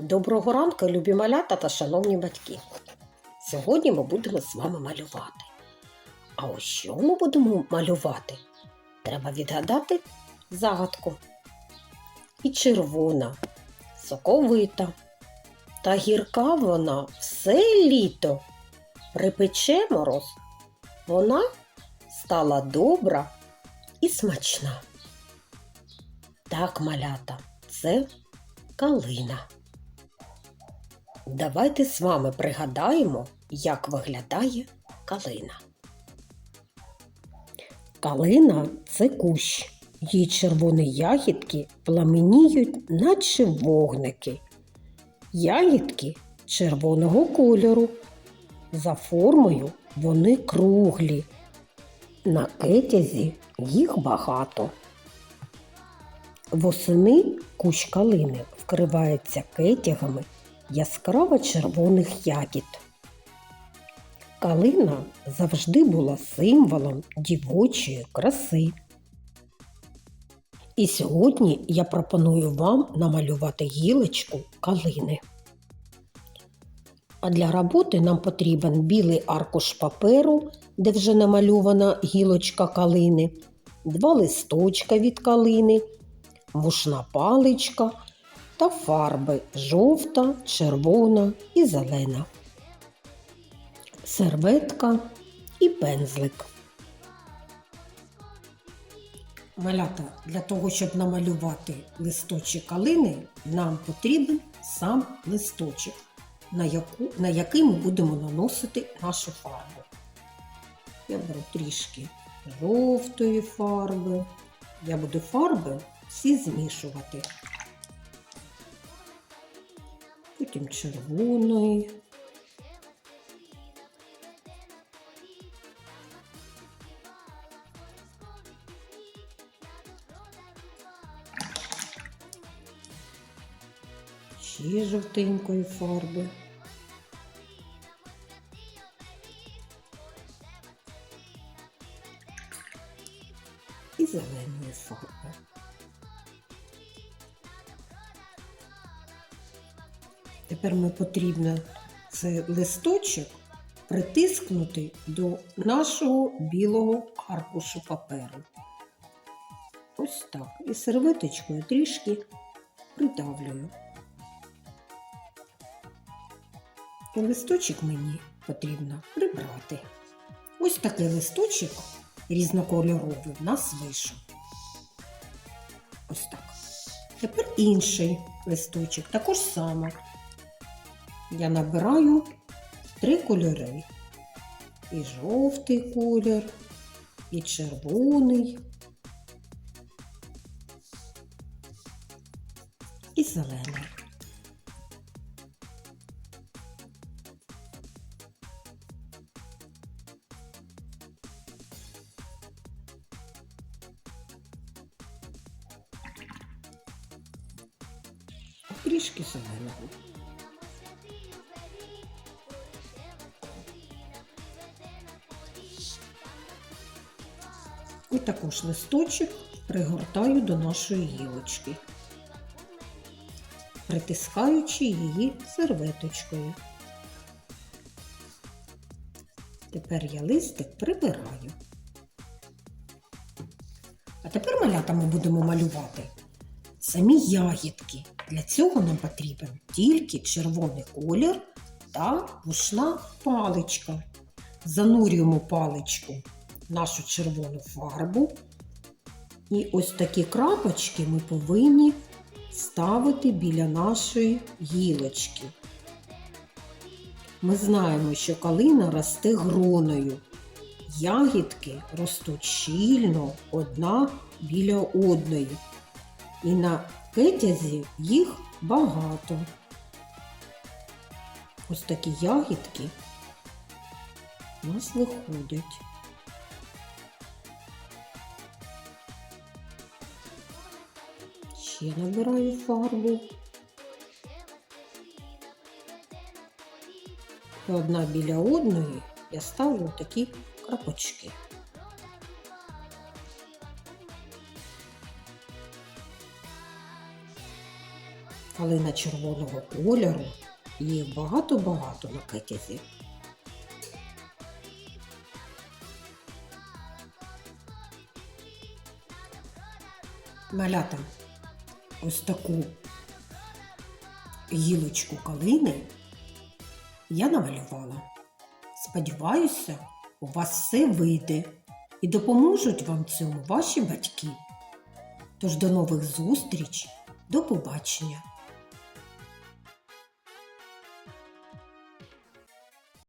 Доброго ранку, любі малята та шановні батьки. Сьогодні ми будемо з вами малювати. А ось що ми будемо малювати? Треба відгадати загадку. І червона, соковита, та гірка вона все літо. Припече мороз, вона стала добра і смачна. Так, малята, це калина. Давайте з вами пригадаємо, як виглядає калина. Калина це кущ. Її червоні ягідки пламеніють, наче вогники. Ягідки червоного кольору. За формою вони круглі. На кетязі їх багато. Восени кущ калини вкривається кетягами яскраво червоних ягід. Калина завжди була символом дівочої краси. І сьогодні я пропоную вам намалювати гілочку калини. А для роботи нам потрібен білий аркуш паперу, де вже намальована гілочка калини, два листочка від калини, вушна паличка та фарби жовта, червона і зелена, серветка і пензлик. Малята, для того, щоб намалювати листочок калини, нам потрібен сам листочок, на, яку, на який ми будемо наносити нашу фарбу. Я беру трішки жовтої фарби. Я буду фарби всі змішувати. Потім червоної. Ще жовтенької фарби. І зеленої фарби. Тепер ми потрібно цей листочок притискнути до нашого білого аркушу паперу. Ось так. І серветочкою трішки придавлюю. І листочок мені потрібно прибрати. Ось такий листочок різнокольоровий в нас вийшов. Ось так. Тепер інший листочок, також саме. Я набираю три кольори. І жовтий колір, і червоний, і зелений. Трішки зеленого. І також листочок пригортаю до нашої гілочки, притискаючи її серветочкою. Тепер я листик прибираю. А тепер малята ми будемо малювати самі ягідки. Для цього нам потрібен тільки червоний колір та вушна паличка. Занурюємо паличку нашу червону фарбу. І ось такі крапочки ми повинні ставити біля нашої гілочки. Ми знаємо, що калина росте гроною. Ягідки ростуть щільно одна біля одної. І на кетязі їх багато. Ось такі ягідки у нас виходять. Ще набираю фарбу. І одна біля одної я ставлю такі крапочки. Калина червоного кольору, їх багато-багато на кетязі. Малята, ось таку гілочку калини я намалювала. Сподіваюся, у вас все вийде і допоможуть вам цьому ваші батьки. Тож до нових зустріч, до побачення!